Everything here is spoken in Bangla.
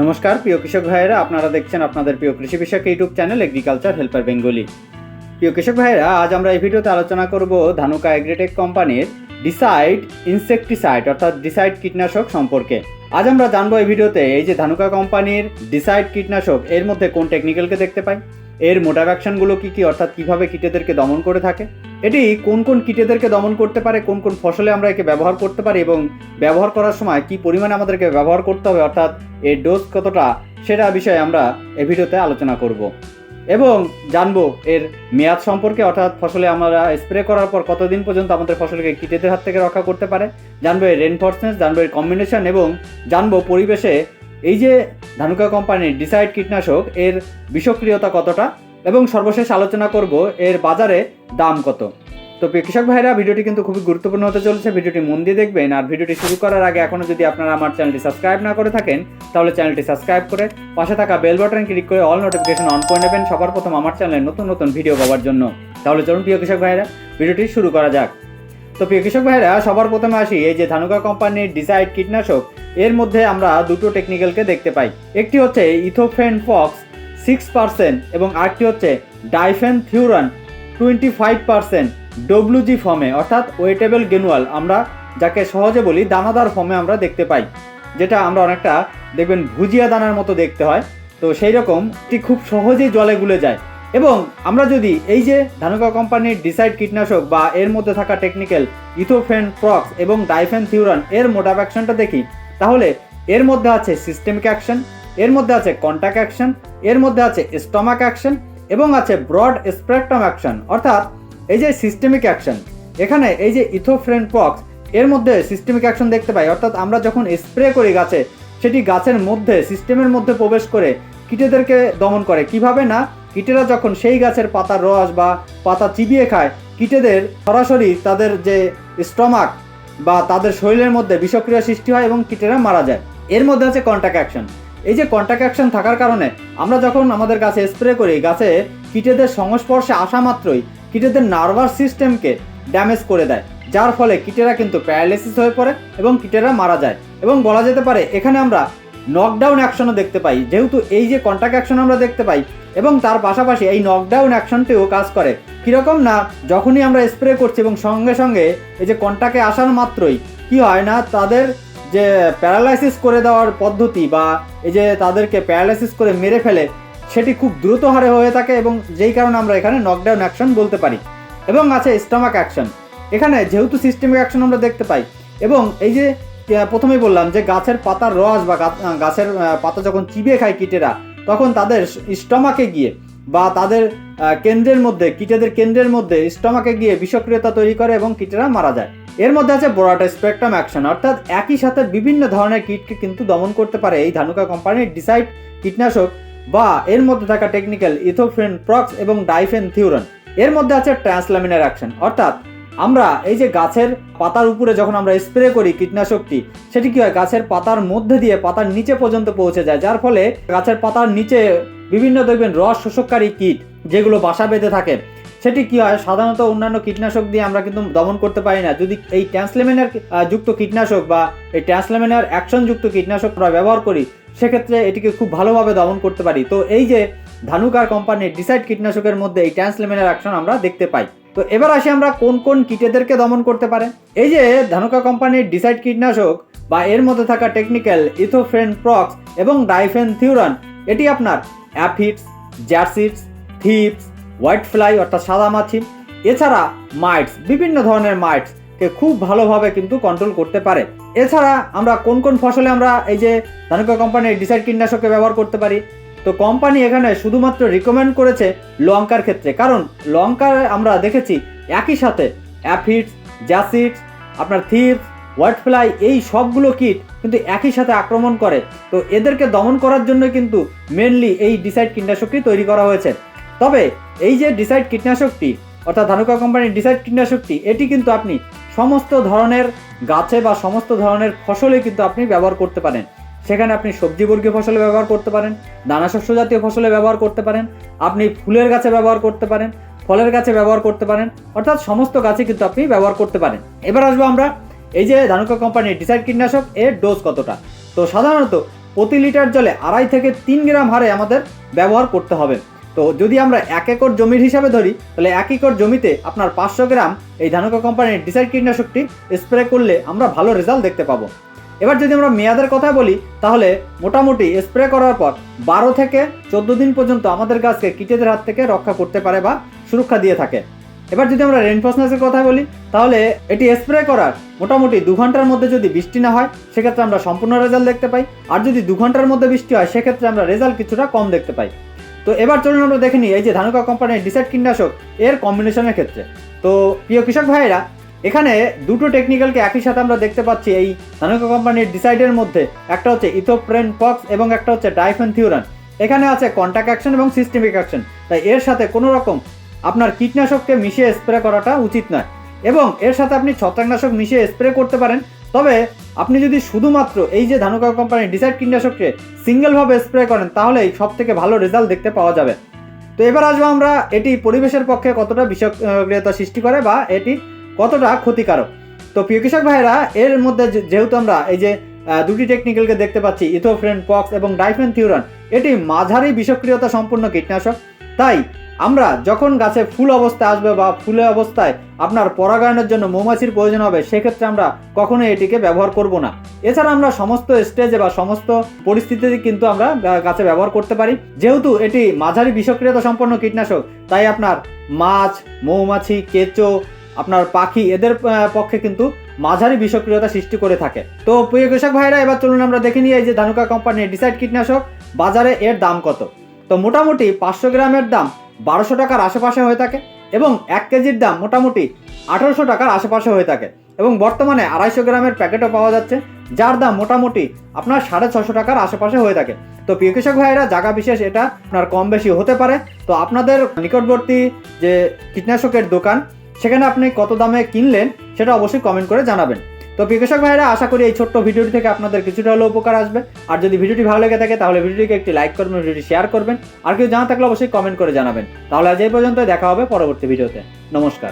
নমস্কার, প্রিয় কৃষক ভাইয়েরা, আপনারা দেখছেন আপনাদের প্রিয় কৃষি বিষয়ক YouTube channel agriculture helper Bengali প্রিয় কৃষক ভাইয়েরা, আজ আমরা এই ভিডিওতে আলোচনা করব ধানুকা এগ্রিটেক কোম্পানির ডিসাইড ইনসেকটিসাইড অর্থাৎ ডিসাইড কীটনাশক সম্পর্কে। আজ আমরা জানব এই ভিডিওতে এই যে ধানুকা কোম্পানির ডিসাইড কীটনাশক, এর মধ্যে কোন টেকনিক্যালকে দেখতে পাই? এর মোটার অ্যাকশনগুলো কী কী, অর্থাৎ কীভাবে কীটেদেরকে দমন করে থাকে? এটি কোন কোন কীটেদেরকে দমন করতে পারে, কোন কোন ফসলে আমরা একে ব্যবহার করতে পারি এবং ব্যবহার করার সময় কি পরিমাণে আমাদেরকে ব্যবহার করতে হবে, অর্থাৎ এর ডোজ কতটা, সেটা বিষয়ে আমরা এ ভিডিওতে আলোচনা করব। এবং জানব এর মেয়াদ সম্পর্কে, অর্থাৎ ফসলে আমরা স্প্রে করার পর কতদিন পর্যন্ত আমাদের ফসলকে কীটেদের হাত থেকে রক্ষা করতে পারে। জানব এর রেনফোর্সমেন্ট জানব এর কম্বিনেশন এবং জানব পরিবেশে এই যে ধানুকা কোম্পানির ডিসাইড কীটনাশক এর বিষক্রিয়তা কতটা? এবং সর্বশেষ আলোচনা করব এর বাজারে দাম কত। তো কৃষক ভাইরা, ভিডিওটি কিন্তু খুবই গুরুত্বপূর্ণ হতে চলেছে। ভিডিওটি মন দিয়ে দেখবেন। আর ভিডিওটি শুরু করার আগে এখনও যদি আপনারা আমার চ্যানেলটি সাবস্ক্রাইব না করে থাকেন, তাহলে চ্যানেলটি সাবস্ক্রাইব করে পাশে থাকা বেল বাটন ক্লিক করে অল নোটিফিকেশন অন করে নেবেন সবার প্রথম আমার চ্যানেলে নতুন নতুন ভিডিও পাওয়ার জন্য। তাহলে চলুন প্রিয় কৃষক ভাইরা, ভিডিওটি শুরু করা যাক। তো প্রিয় কৃষক ভাইরা সবার প্রথমে আসি এই যে ধানুকা কোম্পানির ডিসাইড কীটনাশক। এর মধ্যে আমরা দুটো টেকনিক্যালকে দেখতে পাই। একটি হচ্ছে ইথোফেন ফক্স সিক্স পার্সেন্ট এবং আরেকটি হচ্ছে diafenthiuron twenty five percent WG ফর্মে অর্থাৎ ওয়েটেবল গেনুয়াল। আমরা যাকে সহজে বলি দানাদার ফর্মে আমরা দেখতে পাই, যেটা আমরা অনেকটা দেখবেন ভুজিয়া দানার মতো দেখতে হয়। তো সেই রকম এটি খুব সহজেই জলে গুলে যায়। এবং আমরা যদি এই যে ধানুকা কোম্পানির ডিসাইড কীটনাশক বা এর মধ্যে থাকা টেকনিক্যাল ইথোফেন প্রক্স এবং ডাইফেন থিউরান এর মোটাপ অ্যাকশনটা দেখি, তাহলে এর মধ্যে আছে সিস্টেমিক অ্যাকশন এর মধ্যে আছে কন্ট্যাক্ট অ্যাকশন এর মধ্যে আছে স্টমাক অ্যাকশন এবং আছে ব্রড স্প্রেকট্রাম অ্যাকশন অর্থাৎ এই যে সিস্টেমিক অ্যাকশন এখানে এই যে ইথোফ্রেন পক্স এর মধ্যে সিস্টেমিক অ্যাকশন দেখতে পাই। অর্থাৎ আমরা যখন স্প্রে করি গাছে, সেটি গাছের মধ্যে সিস্টেমের মধ্যে প্রবেশ করে কীটেদেরকে দমন করে। কীভাবে না? কীটেরা যখন সেই গাছের পাতার রস বা পাতা চিবিয়ে খায়, কীটেদের সরাসরি তাদের যে স্টমাক বা তাদের শরীরের মধ্যে বিষক্রিয়া সৃষ্টি হয় এবং কীটেরা মারা যায়। এর মধ্যে আছে কন্ট্যাক্ট অ্যাকশন এই যে কন্ট্যাক্ট অ্যাকশন থাকার কারণে আমরা যখন আমাদের গাছে স্প্রে করি, গাছে কীটেদের সংস্পর্শে আসা মাত্রই কীটেদের নার্ভাস সিস্টেমকে ড্যামেজ করে দেয়, যার ফলে কীটেরা কিন্তু প্যারালাইসিস হয়ে পড়ে এবং কীটেরা মারা যায়। এবং বলা যেতে পারে, এখানে আমরা নকডাউন অ্যাকশনও দেখতে পাই। যেহেতু এই যে কন্ট্যাক্ট অ্যাকশন আমরা দেখতে পাই, এবং তার পাশাপাশি এই নকডাউন অ্যাকশনটিও কাজ করে। কীরকম না, যখনই আমরা স্প্রে করছি এবং সঙ্গে সঙ্গে এই যে কন্ট্যাক্টে আসার মাত্রই, কি হয় না, তাদের যে প্যারালাইসিস করে দেওয়ার পদ্ধতি বা এই যে তাদেরকে প্যারালাইসিস করে মেরে ফেলে, সেটি খুব দ্রুত হারে হয়ে থাকে এবং যেই কারণে আমরা এখানে নকডাউন অ্যাকশন বলতে পারি। এবং আছে স্টমাক অ্যাকশন এখানে যেহেতু সিস্টেমিক অ্যাকশন আমরা দেখতে পাই, এবং এই যে প্রথমেই বললাম যে গাছের পাতার রস বা গাছের পাতা যখন চিবিয়ে খায় কীটেরা, তখন তাদের স্টমাকে গিয়ে বা তাদের কেন্দ্রের মধ্যে, কীটেদের কেন্দ্রের মধ্যে স্টমাকে গিয়ে বিষক্রিয়তা তৈরি করে এবং কীটেরা মারা যায়। এর মধ্যে আছে বোরাটা স্পেকট্রাম অ্যাকশন, অর্থাৎ একই সাথে বিভিন্ন ধরনের কীটকে কিন্তু দমন করতে পারে এই ধানুকা কোম্পানির ডিসাইড কীটনাশক বা এর মধ্যে থাকা টেকনিক্যাল ইথোফ্রেন প্রক্স এবং ডাইফেন থিউরন এর মধ্যে আছে ট্রান্সলামিনার অ্যাকশন, অর্থাৎ আমরা এই যে গাছের পাতার উপরে যখন আমরা স্প্রে করি কীটনাশকটি, সেটি কি হয়? গাছের পাতার মধ্যে দিয়ে পাতার নিচে পর্যন্ত পৌঁছে যায়। যার ফলে গাছের পাতার নিচে বিভিন্ন দেখবেন রস শোষককারী কীট যেগুলো বাসা বেঁধে থাকে, সেটি কি হয়? সাধারণত অন্যান্য কীটনাশক দিয়ে আমরা কিন্তু দমন করতে পারি না। যদি এই ট্রান্সলেমিনার যুক্ত কীটনাশক বা এই ট্রান্সলেমিনার অ্যাকশন যুক্ত কীটনাশক আমরা ব্যবহার করি, সেক্ষেত্রে এটিকে খুব ভালোভাবে দমন করতে পারি। তো এই যে ধানুকার কোম্পানির ডিসাইড কীটনাশকের মধ্যে এই ট্রান্সলেমিনার অ্যাকশন আমরা দেখতে পাই। তো এবার আসি আমরা কোন কোন কীটেদেরকে দমন করতে পারে। এই যে ধানুকা কোম্পানির ডিসাইড কীটনাশক বা এর মধ্যে থাকা টেকনিক্যাল ইথোফ্রেন প্রক্স এবং ডাইফেন থিউরান, এটি আপনার aphids jassids thrips, white fly অর্থাৎ সাদা মাছি, এছাড়া মাইটস, বিভিন্ন ধরনের মাইটসকে খুব ভালোভাবে কিন্তু কন্ট্রোল করতে পারে। এছাড়া আমরা কোন কোন ফসলে আমরা এই যে ধানুকা কোম্পানির ডিসাইড কীটনাশককে ব্যবহার করতে পারি? তো কোম্পানি এখানে শুধুমাত্র রিকমেন্ড করেছে লঙ্কার ক্ষেত্রে। কারণ লঙ্কার আমরা দেখেছি একই সাথে অ্যাফিডস জ্যাসিডস আপনার থিপস হোয়াইট ফ্লাই এই সবগুলো কীট কিন্তু একই সাথে আক্রমণ করে। তো এদেরকে দমন করার জন্য কিন্তু মেনলি এই ডিসাইড কীটনাশকটি তৈরি করা হয়েছে। তবে এই যে ডিসাইড কীটনাশকটি, অর্থাৎ ধানুকা কোম্পানির ডিসাইড কীটনাশকটি, এটি কিন্তু আপনি সমস্ত ধরনের গাছে বা সমস্ত ধরনের ফসলে কিন্তু আপনি ব্যবহার করতে পারেন। সেখানে আপনি সবজিবর্গীয় ফসলে ব্যবহার করতে পারেন, দানা শস্য জাতীয় ফসলে ব্যবহার করতে পারেন, আপনি ফুলের গাছে ব্যবহার করতে পারেন, ফলের গাছে ব্যবহার করতে পারেন, অর্থাৎ সমস্ত গাছে কিন্তু আপনি ব্যবহার করতে পারেন। এবার আসব আমরা এই যে ধানুকা কোম্পানির ডিসাইড কীটনাশক এর ডোজ কতটা? তো সাধারণত প্রতি লিটার জলে আড়াই থেকে তিন গ্রাম হারে আমাদের ব্যবহার করতে হবে। তো যদি আমরা এক একর জমির হিসাবে ধরি, তাহলে এক একর জমিতে আপনার পাঁচশো গ্রাম এই ধানুকা কোম্পানির ডিসাইড কীটনাশকটি স্প্রে করলে আমরা ভালো রেজাল্ট দেখতে পাবো। এবার যদি আমরা মেয়াদের কথা বলি, তাহলে মোটামুটি স্প্রে করার পর বারো থেকে চোদ্দ দিন পর্যন্ত আমাদের গাছকে কীটেদের হাত থেকে রক্ষা করতে পারে বা সুরক্ষা দিয়ে থাকে। এবার যদি আমরা রেনফোর্সনেসের কথা বলি, তাহলে এটি স্প্রে করার মোটামুটি দু ঘণ্টার মধ্যে যদি বৃষ্টি না হয়, সেক্ষেত্রে আমরা সম্পূর্ণ রেজাল্ট দেখতে পাই। আর যদি দু ঘণ্টার মধ্যে বৃষ্টি হয়, সেক্ষেত্রে আমরা রেজাল্ট কিছুটা কম দেখতে পাই। তো এবার চলুন আমরা দেখে নিই, এই যে ধানুকা কোম্পানির ডিসাইড কীটনাশক এর কম্বিনেশনের ক্ষেত্রে। তো প্রিয় কৃষক ভাইয়েরা এখানে দুটো টেকনিক্যালকে একই সাথে আমরা দেখতে পাচ্ছি এই ধানুকা কোম্পানির ডিসাইডের মধ্যে। একটা হচ্ছে ইথোপ্রেন পক্স এবং একটা হচ্ছে ডাইফেন থিওরান এখানে আছে কন্ট্যাক্ট অ্যাকশন এবং সিস্টেমিক অ্যাকশন তাই এর সাথে কোনো রকম আপনার কীটনাশককে মিশিয়ে স্প্রে করাটা উচিত নয়। এবং এর সাথে আপনি ছত্রাকনাশক মিশিয়ে স্প্রে করতে পারেন। তবে আপনি যদি শুধুমাত্র এই যে ধানুকা কোম্পানির ডিসাইড কীটনাশককে সিঙ্গেলভাবে স্প্রে করেন, তাহলেই সব থেকে ভালো রেজাল্ট দেখতে পাওয়া যাবে। তো এবার আসব আমরা এটি পরিবেশের পক্ষে কতটা বিষক্রিয়তা সৃষ্টি করে বা এটি কতটা ক্ষতিকারক? তো প্রিয় কৃষক ভাইরা এর মধ্যে যেহেতু আমরা এই যে দুটি টেকনিক্যালকে দেখতে পাচ্ছি, ইথোফ্রেন, পক্স এবং ডাইফেন থিউরান এটি মাঝারি বিষক্রিয়তা সম্পূর্ণ কীটনাশক। তাই আমরা যখন গাছে ফুল অবস্থায় আসবে বা ফুলের অবস্থায় আপনার পরাগায়নের জন্য মৌমাছির প্রয়োজন হবে, সেক্ষেত্রে আমরা কখনোই এটিকে ব্যবহার করব না। এছাড়া আমরা সমস্ত স্টেজে বা সমস্ত পরিস্থিতিতে কিন্তু আমরা গাছে ব্যবহার করতে পারি। যেহেতু এটি মাঝারি বিষক্রিয়তা সম্পন্ন কীটনাশক, তাই আপনার মাছ, মৌমাছি, কেঁচো আপনার পাখি এদের পক্ষে কিন্তু মাঝারি বিষক্রিয়তা সৃষ্টি করে থাকে। তো প্রিয় কৃষক ভাইরা, এবার চলুন আমরা দেখে নিই এই যে ধানুকা কোম্পানির ডিসাইড কীটনাশক, বাজারে এর দাম কত? তো মোটামুটি পাঁচশো গ্রামের দাম বারোশো টাকার আশেপাশে হয়ে থাকে এবং এক কেজির দাম মোটামুটি আঠারোশো টাকার আশেপাশে হয়ে থাকে এবং বর্তমানে আড়াইশো গ্রামের প্যাকেটও পাওয়া যাচ্ছে, যার দাম মোটামুটি আপনার সাড়ে ছশো টাকার আশেপাশে হয়ে থাকে। তো প্রিয় কৃষক ভাইরা, জায়গা বিশেষ এটা আপনার কম বেশি হতে পারে। তো আপনাদের নিকটবর্তী যে কীটনাশকের দোকান সেখানে আপনি কত দামে কিনলেন সেটা অবশ্যই কমেন্ট করে জানাবেন। তো কৃষক ভাইরা আশা করি এই ছোট্ট ভিডিওটি থেকে আপনাদের কিছুটা হলেও উপকার আসবে। আর যদি ভিডিওটি ভালো লেগে থাকে, তাহলে ভিডিওটিকে একটি লাইক করবেন, ভিডিওটি শেয়ার করবেন। আর কেউ জানা থাকলে অবশ্যই কমেন্ট করে জানাবেন। তাহলে আজ এই পর্যন্ত দেখা হবে পরবর্তী ভিডিওতে। নমস্কার।